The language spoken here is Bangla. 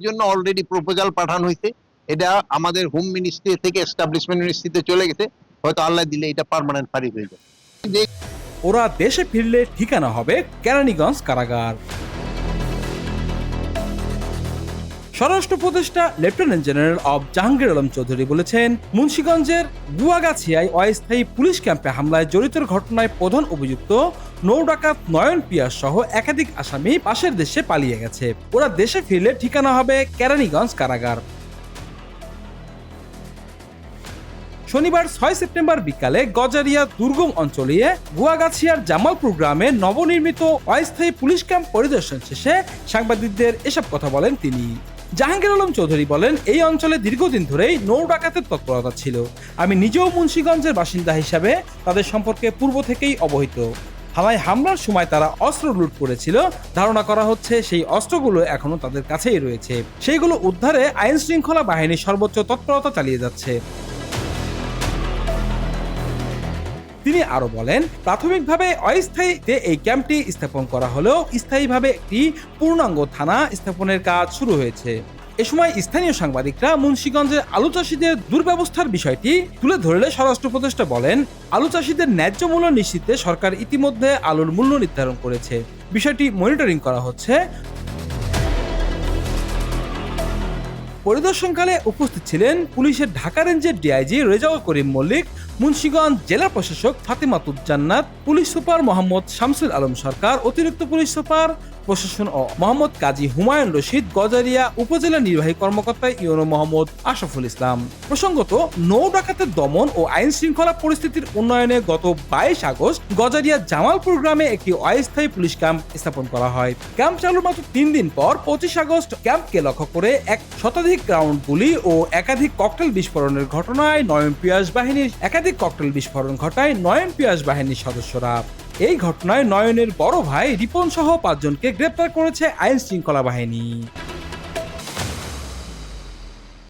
জন্য অলরেডি প্রপোজাল পাঠানো হয়েছে। এটা আমাদের হোম মিনিস্ট্রি থেকে এস্টাবলিশমেন্ট মিনিস্ট্রিতে চলে গেছে। হয়তো আল্লাহ দিলে এটা পার্মানেন্ট ফারি হয়ে যাবে। ওরা দেশে ফিরলে ঠিকানা হবে কেরানীগঞ্জ কারাগার। স্বরাষ্ট্র উপদেষ্টা লেফটেন্যান্ট জেনারেল অব জাহাঙ্গীর আলম চৌধুরী বলেছেন, মুন্সীগঞ্জের গুয়াগাছিয়ায় অস্থায়ী পুলিশ ক্যাম্পে হামলায় জড়িত ঘটনায় প্রধান অভিযুক্ত নৌ ডাকাত নয়ন পিয়াস সহ একাধিক আসামি পাশের দেশে পালিয়ে গেছে। ওরা দেশে ফিরলে ঠিকানা হবে কেরানীগঞ্জ কারাগার। শনিবার ছয় সেপ্টেম্বর বিকালে গজারিয়া দুর্গম অঞ্চলে গুয়াগাছিয়ার জামালপুর গ্রামে নবনির্মিত অস্থায়ী পুলিশ ক্যাম্প পরিদর্শন শেষে সাংবাদিকদের এসব কথা বলেন তিনি। জাহাঙ্গীর আলম চৌধুরী বলেন, এই অঞ্চলে দীর্ঘদিন ধরেই নৌ ডাকাতের তৎপরতা ছিল। আমি নিজেও মুন্সীগঞ্জের বাসিন্দা হিসাবে তাদের সম্পর্কে পূর্ব থেকেই অবহিত। হামায় হামলার সময় তারা অস্ত্র লুট করেছিল। ধারণা করা হচ্ছে সেই অস্ত্রগুলো এখনও তাদের কাছেই রয়েছে। সেইগুলো উদ্ধারে আইন শৃঙ্খলা বাহিনী সর্বোচ্চ তৎপরতা চালিয়ে যাচ্ছে। তিনি আরও বলেন, প্রাথমিকভাবে অস্থায়ীতে এই ক্যাম্পটি স্থাপন করা হলেও স্থায়ীভাবে একটি পূর্ণাঙ্গ থানা স্থাপনের কাজ শুরু হয়েছে। এ সময় স্থানীয় সাংবাদিকরা মুন্সিগঞ্জের আলু চাষিদের দুর্ব্যবস্থার বিষয়টি তুলে ধরলে স্বরাষ্ট্র উপদেষ্টা বলেন, আলু চাষিদের ন্যায্য মূল্য নিশ্চিতে সরকার ইতিমধ্যে আলুর মূল্য নির্ধারণ করেছে। বিষয়টি মনিটরিং করা হচ্ছে। পরিদর্শনকালে উপস্থিত ছিলেন পুলিশের ঢাকা রেঞ্জের ডিআইজি রেজাউল করিম মল্লিক, মুন্সিগঞ্জ জেলা প্রশাসক ফাতেমাতুজ্জান্নাত, পুলিশ সুপার মোহাম্মদ শামসুল আলম সরকার, অতিরিক্ত পুলিশ সুপার প্রশাসন ও মোহাম্মদ কাজী হুমায়ুন রশিদ গজারিয়া উপজেলা নির্বাহী কর্মকর্তা ইউনো মোহাম্মদ আশরাফুল ইসলাম। প্রসঙ্গত, নৌ ডাকাতের দমন ও আইন শৃঙ্খলা পরিস্থিতির উন্নয়নে গত বাইশ আগস্ট গজারিয়া জামালপুর গ্রামে একটি অস্থায়ী পুলিশ ক্যাম্প স্থাপন করা হয়। ক্যাম্প চালুর মাত্র তিন দিন পর পঁচিশ আগস্ট ক্যাম্পকে লক্ষ্য করে এক শতাধিক রাউন্ড গুলি ও একাধিক ককটেল বিস্ফোরণের ঘটনায় নয়ন পিয়াস বাহিনীর একাধিক ককটেল বিস্ফোরণ ঘটায় নয়ন পিয়াস বাহিনীর সদস্যরা। এই ঘটনায় নয়নের বড় ভাই রিপন সহ পাঁচজনকে গ্রেপ্তার করেছে আইন শৃঙ্খলা বাহিনী।